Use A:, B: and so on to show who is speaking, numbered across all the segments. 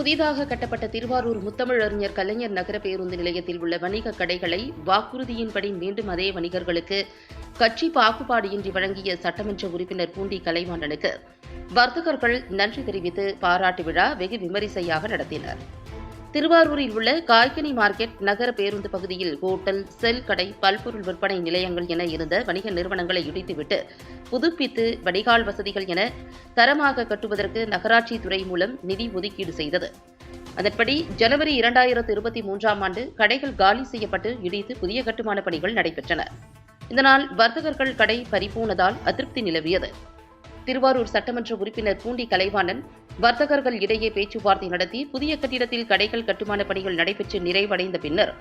A: புதிதாக கட்டப்பட்ட திருவாரூர் முத்தமிழறிஞர் கலைஞர் நகர பேருந்து நிலையத்தில் உள்ள வணிக கடைகளை வாக்குறுதியின்படி மீண்டும் அதே வணிகர்களுக்கு கட்சி பாகுபாடியின்றி வழங்கிய சட்டமன்ற உறுப்பினர் பூண்டி கலைவாணனுக்கு வர்த்தகர்கள் நன்றி தெரிவித்து பாராட்டு விழா வெகு விமரிசையாக நடத்தினர். திருவாரூரில் உள்ள காய்கனி மார்க்கெட் நகர பேருந்து பகுதியில் ஹோட்டல் செல் கடை பல்பொருள் விற்பனை நிலையங்கள் என இருந்த வணிக நிறுவனங்களை இடித்துவிட்டு புதுப்பித்து வடிகால் வசதிகள் என தரமாக கட்டுவதற்கு நகராட்சி துறை மூலம் நிதி ஒதுக்கீடு செய்தது. அதன்படி ஜனவரி இரண்டாயிரத்து இருபத்தி மூன்றாம் ஆண்டு கடைகள் காலி செய்யப்பட்டு இடித்து புதிய கட்டுமான பணிகள் நடைபெற்றன. இதனால் வர்த்தகர்கள் கடை பறிபோனதால் அதிருப்தி நிலவியது. திருவாரூர் சட்டமன்ற உறுப்பினர் பூண்டி கலைவாணன் வர்த்தகர்கள் இடையே பேச்சுவார்த்தை நடத்தி புதிய கட்டிடத்தில் கடைகள் கட்டுமான பணிகள் நடைபெற்று நிறைவடைந்த பின்னர்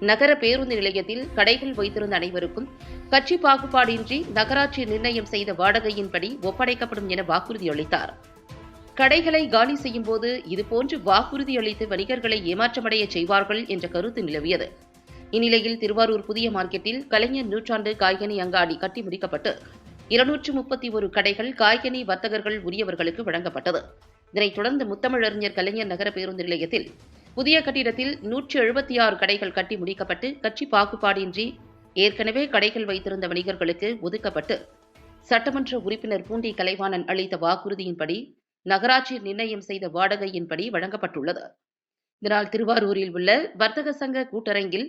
A: நகர பேருந்து நிலையத்தில் கடைகள் வைத்திருந்த அனைவருக்கும் கட்சி பாகுபாடின்றி நகராட்சி நிர்ணயம் செய்த வாடகையின்படி ஒப்படைக்கப்படும் என வாக்குறுதி அளித்தார். கடைகளை காலி செய்யும் போது இதுபோன்று வாக்குறுதி அளித்து வணிகர்களை ஏமாற்றமடைய செய்வார்கள் என்ற கருத்து நிலவியது. இந்நிலையில் திருவாரூர் புதிய மார்க்கெட்டில் கலைஞர் நூற்றாண்டு காய்கனி அங்காடி கட்டி முடிக்கப்பட்டு இருநூற்று முப்பத்தி ஒரு கடைகள் காய்கனி வர்த்தகர்கள் உரியவர்களுக்கு வழங்கப்பட்டது. இதனைத் தொடர்ந்து முத்தமிழறிஞர் கலைஞர் நகர பேருந்து நிலையத்தில் புதிய கட்டிடத்தில் நூற்றி எழுபத்தி ஆறு கடைகள் கட்டி முடிக்கப்பட்டு கட்சி பாகுபாடின்றி ஏற்கனவே கடைகள் வைத்திருந்த வணிகர்களுக்கு ஒதுக்கப்பட்டு சட்டமன்ற உறுப்பினர் பூண்டி கலைவாணன் அளித்த வாக்குறுதியின்படி நகராட்சி நிர்ணயம் செய்த வாடகையின்படி வழங்கப்பட்டுள்ளது. இதனால் திருவாரூரில் உள்ள வர்த்தக சங்க கூட்டரங்கில்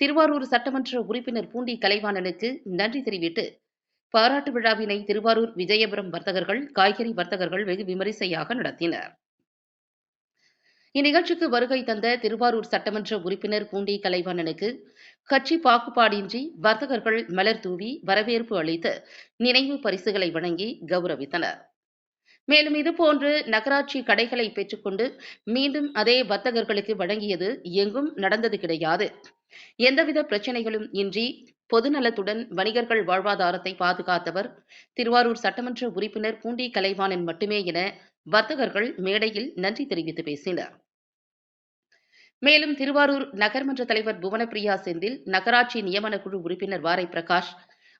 A: திருவாரூர் சட்டமன்ற உறுப்பினர் பூண்டி கலைவாணனுக்கு நன்றி தெரிவித்து பாராட்டு விழாவினை திருவாரூர் விஜயபுரம் வர்த்தகர்கள் காய்கறி வர்த்தகர்கள் வெகு விமரிசையாக நடத்தினர். இந்நிகழ்ச்சிக்கு வருகை தந்த திருவாரூர் சட்டமன்ற உறுப்பினர் பூண்டி கலைவாணனுக்கு கட்சி பாகுபாடின்றி வர்த்தகர்கள் மலர் தூவி வரவேற்பு அளித்து நினைவு பரிசுகளை வழங்கி கௌரவித்தனர். மேலும் இதுபோன்று நகராட்சி கடைகளை பெற்றுக்கொண்டு மீண்டும் அதே வர்த்தகர்களுக்கு வழங்கியது எங்கும் நடந்தது கிடையாது. எந்தவித பிரச்சனைகளும் இன்றி பொதுநலத்துடன் வணிகர்கள் வாழ்வாதாரத்தை பாதுகாத்தவர். திருவாரூர் சட்டமன்ற உறுப்பினர் பூண்டி கலைவாணன் மட்டுமே என வர்த்தகர்கள் மேடையில் நன்றி தெரிவித்து பேசினர். மேலும் திருவாரூர் நகர்மன்ற தலைவர் புவனப்பிரியா செந்தில் நகராட்சி நியமன குழு உறுப்பினர் வாரை பிரகாஷ்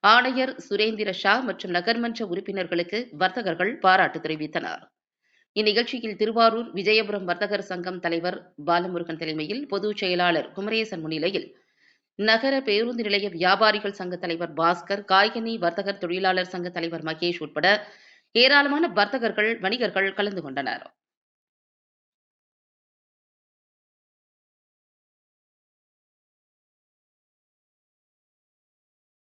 A: ஆணையர் சுரேந்திர ஷா மற்றும் நகர்மன்ற உறுப்பினர்களுக்கு வர்த்தகர்கள் பாராட்டு தெரிவித்தனர். இந்நிகழ்ச்சியில் திருவாரூர் விஜயபுரம் வர்த்தகர் சங்கம் தலைவர் பாலமுருகன் தலைமையில் பொதுச் செயலாளர் குமரேசன் முன்னிலையில் நகர பேருந்து நிலைய வியாபாரிகள் சங்க தலைவர் பாஸ்கர் காய்கனி வர்த்தகர் தொழிலாளர் சங்க தலைவர் மகேஷ் உட்பட ஏராளமான வர்த்தகர்கள் வணிகர்கள் கலந்து கொண்டனர்.